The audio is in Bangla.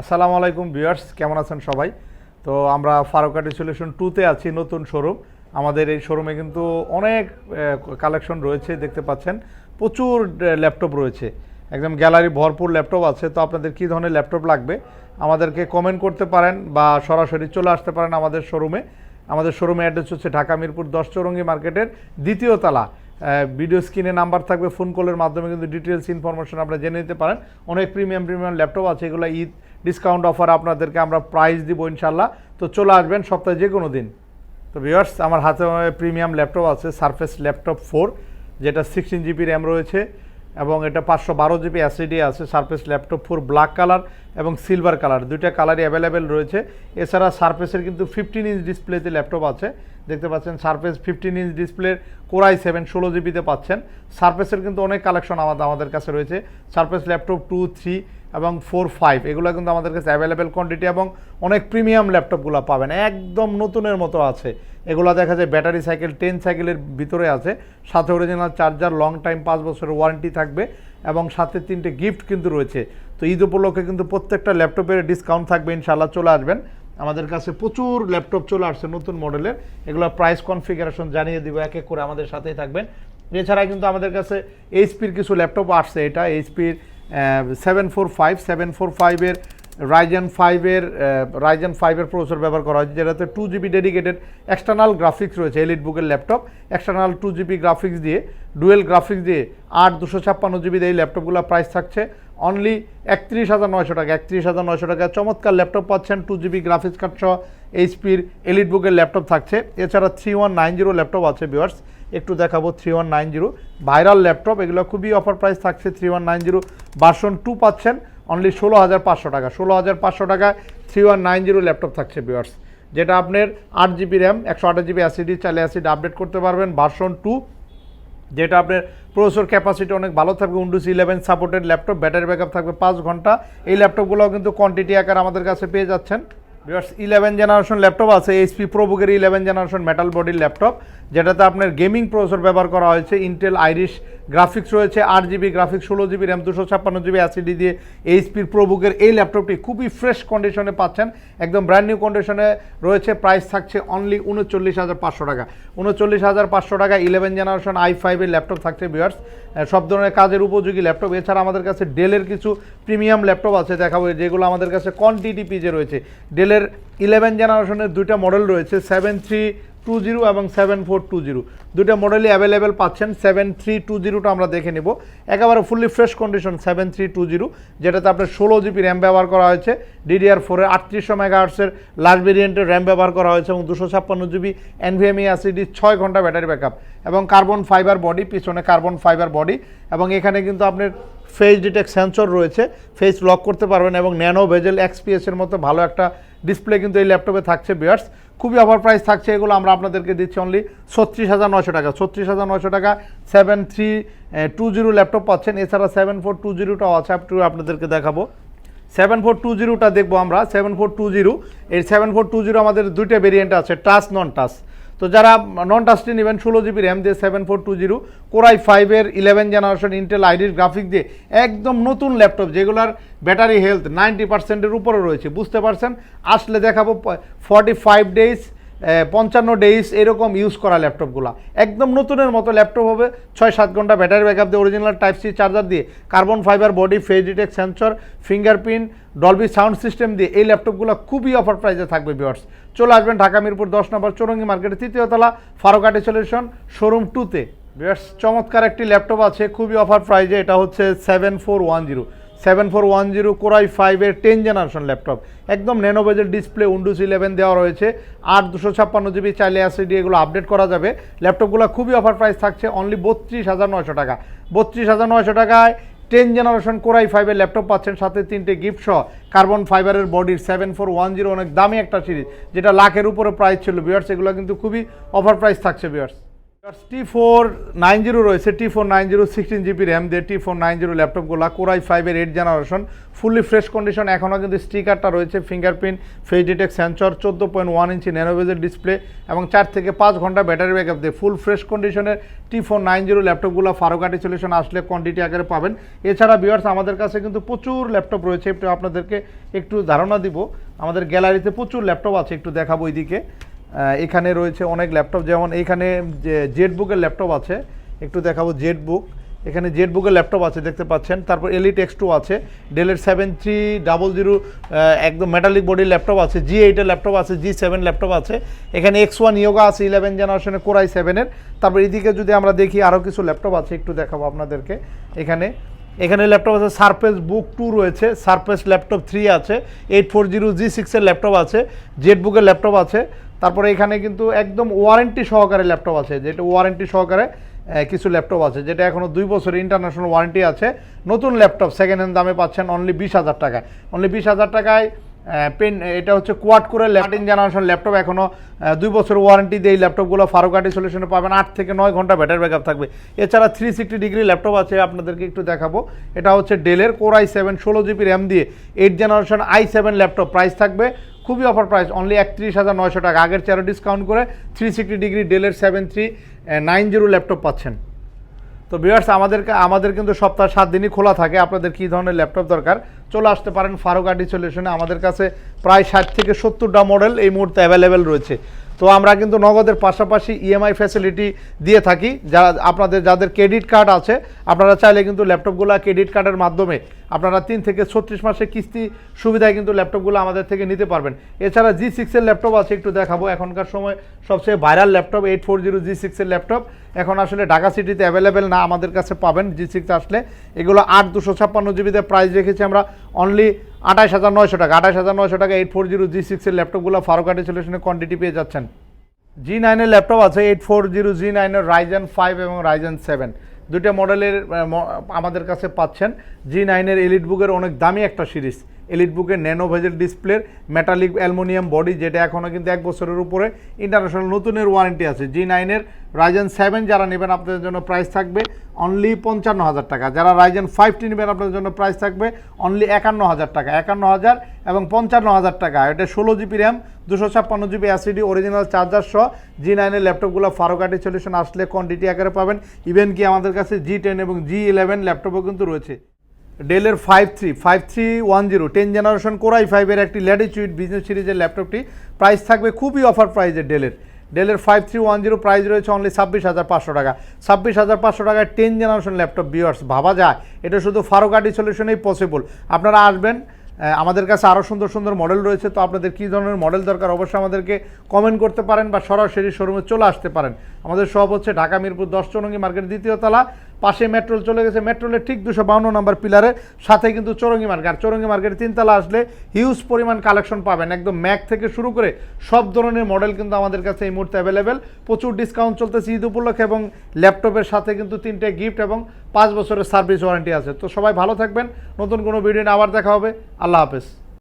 আসসালামু আলাইকুম ভিউয়ার্স, কেমন আছেন সবাই? তো আমরা ফারুকাটি সলিউশন টুতে আছি, নতুন শোরুম আমাদের এই শোরুমে কিন্তু অনেক কালেকশন রয়েছে, দেখতে পাচ্ছেন। প্রচুর ল্যাপটপ রয়েছে। একদম গ্যালারি ভরপুর ল্যাপটপ আছে। তো আপনাদের কী ধরনের ল্যাপটপ লাগবে? আমাদেরকে কমেন্ট করতে পারেন বা সরাসরি চলে আসতে পারেন আমাদের শোরুমে আমাদের শোরুমে অ্যাড্রেস হচ্ছে ঢাকা মিরপুর দশ চৌরঙ্গি মার্কেটের দ্বিতীয় তলা। ভিডিও স্ক্রিনে নাম্বার থাকবে ফোন কলের মাধ্যমে কিন্তু ডিটেলস ইনফরমেশন আপনারা জেনে নিতে পারেন। অনেক প্রিমিয়াম প্রিমিয়াম ল্যাপটপ আছে, এগুলো ঈদ ডিসকাউন্ট অফার আপনাদেরকে আমরা প্রাইস দিব ইনশাল্লাহ তো চলে আসবেন সপ্তাহে যে কোনো দিন। তো ভিউয়ার্স আমার হাতে প্রিমিয়াম ল্যাপটপ আছে সারফেস ল্যাপটপ ফোর যেটা সিক্সটিন জিবি র্যাম রয়েছে এবং এটা পাঁচশো বারো জিবি অ্যাসিডি আছে Surface laptop four black colour এবং সিলভার কালার দুইটা কালারই অ্যাভেলেবেল রয়েছে। এছাড়া সারফেসের কিন্তু ফিফটিন ইঞ্চ ডিসপ্লেতে ল্যাপটপ আছে। দেখতে পাচ্ছেন সারফেস ফিফটিন ইঞ্চ ডিসপ্লের কোরাই সেভেন ষোলো জিবিতে পাচ্ছেন। সারফেসের কিন্তু অনেক কালেকশন আমাদের আমাদের কাছে রয়েছে। সারফেস ল্যাপটপ টু থ্রি এবং ফোর ফাইভ এগুলো কিন্তু আমাদের কাছে অ্যাভেলেবেল কোয়ান্টিটি এবং অনেক প্রিমিয়াম ল্যাপটপগুলো পাবেন। একদম নতুনের মতো আছে। এগুলো দেখা যায় ব্যাটারি সাইকেল টেন সাইকেলের ভিতরে আছে। সাথে অরিজিনাল চার্জার লং টাইম পাঁচ বছরের ওয়ারেন্টি থাকবে এবং সাথে তিনটে গিফট কিন্তু রয়েছে। তো ঈদ উপলক্ষে কিন্তু প্রত্যেকটা ল্যাপটপের ডিসকাউন্ট থাকবে ইনশাল্লাহ চলে আসবেন। আমাদের কাছে প্রচুর ল্যাপটপ চলে আসছে নতুন মডেলের এগুলো প্রাইস কনফিগারেশন জানিয়ে দিব, এক এক করে আমাদের সাথেই থাকবেন। এছাড়া কিন্তু আমাদের কাছে এইচপির কিছু ল্যাপটপ আসছে। এটা এইচপির seven four five seven four ফাইভের রাইজেন ফাইভের রাইজেন ফাইভের প্রসেসর ব্যবহার করা হয়েছে, যেটাতে two GB dedicated external graphics রয়েছে এলিট বুকের laptop external two GB graphics দিয়ে ডুয়েল গ্রাফিক্স দিয়ে আট দুশো ছাপ্পান্ন জিবি এই ল্যাপটপগুলো প্রাইস থাকছে। অনলি একত্রিশ হাজার নয়শো টাকা, একত্রিশ হাজার নয়শো টাকা। চমৎকার ল্যাপটপ পাচ্ছেন টু জিবি গ্রাফিক্স কার্ড সহ এইচপির এলিট বুকের ল্যাপটপ থাকছে। এছাড়া three one nine zero laptop আছে ভিওয়ার্স একটু দেখাবো three one nine zero viral laptop এগুলো খুবই অফার প্রাইস থাকছে three one nine zero version two পাচ্ছেন অনলি ষোলো হাজার পাঁচশো টাকা। ষোলো হাজার পাঁচশো টাকায় three one nine zero laptop থাকছে ভিওয়ার্স যেটা আপনার আট জিবি র্যাম একশো আঠাশ জিবি অ্যাসিডি চাইলে অ্যাসিড আপডেট করতে পারবেন। ভার্সন টু যেটা আপনার প্রসেসর ক্যাপাসিটি অনেক ভালো থাকবে। Windows eleven supported laptop battery backup থাকবে পাঁচ ঘণ্টা। এই ল্যাপটপগুলোও কিন্তু কোয়ান্টিটি আকার আমাদের কাছে পেয়ে যাচ্ছেন। বিকজ ইলেভেন জেনারেশন ল্যাপটপ আছে এইচপি প্রোবুকের ইলেভেন জেনারেশন মেটাল বডির ল্যাপটপ যেটাতে আপনার গেমিং প্রসেসর ব্যবহার করা হয়েছে ইন্টেল আইরিশ গ্রাফিক্স রয়েছে, আট জিবি গ্রাফিক্স ষোলো জিবি র্যাম দুশো ছাপ্পান্ন জিবি অ্যাসিডি দিয়ে এইচপির প্রোবুকের এই ল্যাপটপটি খুবই ফ্রেশ কন্ডিশনে পাচ্ছেন, একদম ব্র্যান্ড নিউ কন্ডিশনে রয়েছে প্রাইস থাকছে অনলি উনচল্লিশ হাজার পাঁচশো টাকা। উনচল্লিশ হাজার পাঁচশো টাকা ইলেভেন জেনারেশন আই ফাইভের ল্যাপটপ থাকছে বিয়ার্স সব ধরনের কাজের উপযোগী ল্যাপটপ এছাড়া আমাদের কাছে ডেলের কিছু প্রিমিয়াম ল্যাপটপ আছে, দেখাবো, যেগুলো আমাদের কাছে কোয়ান্টিটি পিজে রয়েছে। ডেলের ইলেভেন জেনারেশনের দুইটা মডেল রয়েছে সেভেন থ্রি টু জিরো এবং সেভেন ফোর টু জিরো দুইটা মডেলই অ্যাভেলেবেল পাচ্ছেন সেভেন থ্রি টু জিরোটা আমরা দেখে নেব। একেবারে fully fresh condition seven three two zero যেটাতে আপনার ষোলো জিবি র্যাম ব্যবহার করা হয়েছে ডিডিআর ফোরের আটত্রিশশো মেগাহার্সের লার্জ ভেরিয়েন্টের র্যাম ব্যবহার করা হয়েছে এবং দুশো ছাপ্পান্ন জিবি এনভিএমই অ্যাসিডি ছয় ঘণ্টা ব্যাটারি ব্যাকআপ এবং কার্বন ফাইবার বডি পিছনে কার্বন ফাইবার বডি এবং এখানে কিন্তু আপনার ফেস ডিটেক্ট সেন্সর রয়েছে ফেস লক করতে পারবেন এবং ন্যানো ভেজেল এক্সপিএসের মতো ভালো একটা ডিসপ্লে কিন্তু এই ল্যাপটপে থাকছে বিয়ার্স খুবই অফার প্রাইস থাকছে, এগুলো আমরা আপনাদেরকে দিচ্ছি অনলি ছত্রিশ হাজার নশো টাকা। ছত্রিশ হাজার নশো টাকা seven three two zero laptop পাচ্ছেন। এছাড়া সেভেন ফোর টু জিরোটাও আছে টু আপনাদেরকে দেখাবো। সেভেন ফোর টু জিরোটা দেখব আমরা। সেভেন ফোর টু জিরো এই সেভেন ফোর টু জিরো আমাদের দুইটা ভেরিয়েন্ট আছে টাচ নন টাচ তো যারা নন টাস্টিন নেবেন, ষোলো জিবি র্যাম দিয়ে seven four two zero core i ফাইভের ইলেভেন জেনারেশন ইন্টেল আইডির গ্রাফিক দিয়ে একদম নতুন ল্যাপটপ যেগুলোর ব্যাটারি হেলথ নাইনটি পার্সেন্টের উপরে রয়েছে, বুঝতে পারছেন? আসলে দেখাবো ফর্টি ফাইভ ডেজ পঞ্চান্ন ডেইস এরকম ইউজ করা ল্যাপটপগুলো একদম নতুনের মতো ল্যাপটপ হবে, ছয় সাত ঘণ্টা ব্যাটারি ব্যাকআপ দিয়ে অরিজিনাল টাইপ সি চার্জার দিয়ে carbon fibre body face detect sensor fingerprint Dolby sound system দিয়ে এই ল্যাপটপগুলো খুবই অফার প্রাইসে থাকবে বিয়ার্স চলে আসবেন ঢাকা মিরপুর দশ নম্বর চৌরঙ্গি মার্কেটের তৃতীয়তলা ফারুকাটি সলিউশন শোরুম টুতে বিয়ার্স চমৎকার একটি ল্যাপটপ আছে, খুবই অফার প্রাইজে এটা হচ্ছে seven four one zero seven four one zero core i ফাইভের টেন জেনারেশন ল্যাপটপ একদম ন্যানোবেজের ডিসপ্লে উইন্ডোজ ইলেভেন দেওয়া রয়েছে। আট দুশো ছাপ্পান্ন জিবি চাইলে অ্যাসিডি এগুলো আপডেট করা যাবে। ল্যাপটপগুলো খুবই অফার প্রাইস থাকছে অনলি বত্রিশ হাজার নয়শো টাকা। বত্রিশ হাজার নয়শো টাকায় টেন জেনারেশন কোরাই ফাইভের ল্যাপটপ পাচ্ছেন, সাথে তিনটে গিফট সহ। কার্বন ফাইবারের বডির সেভেন ফোর ওয়ান জিরো অনেক দামি একটা সিরিজ যেটা লাখের উপরে প্রাইস ছিল। বিয়ার্স এগুলো কিন্তু খুবই অফার প্রাইস থাকছে viewers T four nine zero রয়েছে T four nine zero sixteen GB RAM দিয়ে টি ফোর নাইন জিরো ল্যাপটপগুলো কোরাই ফাইভের eight generation fully fresh condition এখনও কিন্তু স্টিকারটা রয়েছে ফিঙ্গারপ্রিন্ট ফেস ডিটেক্ট সেন্সর চোদ্দ পয়েন্ট ওয়ান ইঞ্চি ন্যানোভেজের ডিসপ্লে এবং চার থেকে পাঁচ ঘণ্টা ব্যাটারি ব্যাকআপ দিয়ে ফুল ফ্রেশ কন্ডিশনের টি ফোর নাইন জিরো ল্যাপটপগুলো ফারোকাটি সলিউশন আসলে কোয়ান্টিটি আকারে পাবেন। এছাড়া বিয়ার্স আমাদের কাছে কিন্তু প্রচুর ল্যাপটপ রয়েছে, একটু আপনাদেরকে একটু ধারণা দিব। আমাদের গ্যালারিতে প্রচুর ল্যাপটপ আছে, একটু দেখাবো এইদিকে এখানে রয়েছে অনেক ল্যাপটপ, যেমন এখানে যে জেড বুকের ল্যাপটপ আছে, একটু দেখাবো জেড বুক এখানে জেড বুকের ল্যাপটপ আছে, দেখতে পাচ্ছেন। তারপর এলিট এক্স টু আছে ডেলের সেভেন থ্রি ডাবল জিরো একদম মেটালিক বডির ল্যাপটপ আছে জি এইটের ল্যাপটপ আছে জি সেভেন ল্যাপটপ আছে। এখানে এক্স ওয়ান ইয়োগা আছে ইলেভেন জেনারেশনের কোরাই সেভেনের তারপর এদিকে যদি আমরা দেখি আরও কিছু ল্যাপটপ আছে, একটু দেখাবো আপনাদেরকে। এখানে এখানে ল্যাপটপ আছে সারফেস বুক টু রয়েছে সারফেস ল্যাপটপ থ্রি আছে এইট ফোর জিরো জি সিক্সের ল্যাপটপ আছে জেড বুকের ল্যাপটপ আছে। তারপরে এখানে কিন্তু একদম ওয়ারেন্টি সহকারে ল্যাপটপ আছে, যেটা ওয়ারেন্টি সহকারে কিছু ল্যাপটপ আছে, যেটা এখনও দুই বছরের ইন্টারন্যাশনাল ওয়ারেন্টি আছে। নতুন ল্যাপটপ সেকেন্ড হ্যান্ড দামে পাচ্ছেন অনলি বিশ হাজার টাকায়। অনলি বিশ হাজার টাকায় পেন এটা হচ্ছে কোয়াড করে ল্যাটিন জেনারেশন ল্যাপটপ এখনও দুই বছর ওয়ারেন্টি দিয়ে এই ল্যাপটপগুলো ফারুকাটি সলিউশনে পাবেন। আট থেকে নয় ঘণ্টা ব্যাটারি ব্যাকআপ থাকবে। এছাড়া থ্রি সিক্সটি ডিগ্রি ল্যাপটপ আছে, আপনাদেরকে একটু দেখাবো। এটা হচ্ছে ডেলের কোর আই সেভেন ষোলো জিবি র্যাম দিয়ে eight generation i seven laptop price থাকবে। খুবই অফার প্রাইস অনলি একত্রিশ হাজার নয়শো টাকা। আগের চেয়ারও ডিসকাউন্ট করে থ্রি সিক্সটি ডিগ্রি ডেলের seven three nine zero laptop পাচ্ছেন। তো ভিউয়ার্স আমাদেরকে, আমাদের কিন্তু সপ্তাহ সাত দিনই খোলা থাকে। আপনাদের কী ধরনের ল্যাপটপ দরকার? চলে আসতে পারেন ফারুক আর্টি সলিউশনে আমাদের কাছে প্রায় ষাট থেকে সত্তরটা মডেল এই মুহূর্তে অ্যাভেলেবেল রয়েছে। তো আমরা কিন্তু নগদের পাশাপাশি ইএমআই ফ্যাসিলিটি দিয়ে থাকি। যারা, আপনাদের, যাদের ক্রেডিট কার্ড আছে, আপনারা চাইলে কিন্তু ল্যাপটপগুলো ক্রেডিট কার্ডের মাধ্যমে আপনারা তিন থেকে ছত্রিশ মাসের কিস্তি সুবিধায় কিন্তু ল্যাপটপগুলো আমাদের থেকে নিতে পারবেন। এছাড়া জি সিক্সের ল্যাপটপ আছে, একটু দেখাবো। এখনকার সময় সবচেয়ে viral laptop eight four zero G সিক্সের ল্যাপটপ। এখন আসলে ঢাকা সিটিতে অ্যাভেলেবেল না আমাদের কাছে পাবেন জি সিক্স আসলে। এগুলো আট দুশো ছাপ্পান্ন জিবিতে প্রাইস রেখেছি আমরা অনলি আঠাশ হাজার নয়শো টাকা। আঠাশ হাজার নয়শো টাকা এইট ফোর জিরো জি সিক্সের ল্যাপটপগুলো ফারুকাটি সলিউশনে কোয়ান্টিটি পেয়ে যাচ্ছেন। জি নাইনের ল্যাপটপ আছে এইট ফোর জিরো জি নাইনের রাইজেন ফাইভ এবং রাইজেন সেভেন দুইটা মডেলের আমাদের কাছে পাচ্ছেন। জি নাইনের এলিট বুকের অনেক দামি একটা সিরিজ এলিট বুকের ন্যানো ভেজেল ডিসপ্লের মেটালিক অ্যালুমিনিয়াম বডি যেটা এখনও কিন্তু এক বছরের উপরে ইন্টারন্যাশনাল নতুনের ওয়ারেন্টি আছে। জি নাইনের রাইজেন সেভেন যারা নেবেন, আপনাদের জন্য প্রাইস থাকবে অনলি পঞ্চান্ন হাজার টাকা। যারা রাইজেন ফাইভটি নেবেন, আপনাদের জন্য প্রাইস থাকবে অনলি একান্ন হাজার টাকা। একান্ন হাজার এবং পঞ্চান্ন হাজার টাকা। এটা ষোলো জিবি র্যাম দুশো ছাপ্পান্ন জিবি অ্যাসিডি অরিজিনাল চার্জার সহ জি নাইনের ল্যাপটপগুলো ফারুকাটি সলিউশন আসলে কোয়ান্টিটি আকারে পাবেন। ইভেন কি আমাদের কাছে জি টেন এবং জি ইলেভেন ল্যাপটপও কিন্তু রয়েছে। ডেলের five three five three one zero ten generation core i ফাইভের একটি ল্যাটিচিউড বিজনেস সিরিজের ল্যাপটপটি প্রাইস থাকবে খুবই অফার প্রাইজে ডেলের। ডেলের five three one zero price রয়েছে অনলি ছাব্বিশ হাজার পাঁচশো টাকা। ছাব্বিশ হাজার পাঁচশো টাকায় টেন জেনারেশন ল্যাপটপ বিয়ার্স ভাবা যায়। এটা শুধু ফারুকাটি সলিউশনেই পসিবল আপনারা আসবেন আমাদের কাছে আরও সুন্দর সুন্দর মডেল রয়েছে, তো আপনাদের কী ধরনের মডেল দরকার অবশ্যই আমাদেরকে কমেন্ট করতে পারেন বা সরাসরি শোরুমে চলে আসতে পারেন। আমাদের সব হচ্ছে ঢাকা মিরপুর দশ চৌরঙ্গি মার্কেট দ্বিতীয় তলা পাশে মেট্রোল চলে গেছে। মেট্রোলের ঠিক দুশো বাউন্ন নম্বর পিলারের সাথে কিন্তু চৌরঙ্গি মার্কেট আর চৌরঙ্গি মার্কেটের তিনতলা আসলে হিউজ পরিমাণ কালেকশন পাবেন। একদম ম্যাক থেকে শুরু করে সব ধরনের মডেল কিন্তু আমাদের কাছে এই মুহূর্তে অ্যাভেলেবেল প্রচুর ডিসকাউন্ট চলতেছে ঈদ উপলক্ষে এবং ল্যাপটপের সাথে কিন্তু তিনটে গিফট এবং পাঁচ বছরের সার্ভিস ওয়ারেন্টি আছে। তো সবাই ভালো থাকবেন। নতুন কোনো ভিডিও আবার দেখা হবে। আল্লাহ হাফেজ।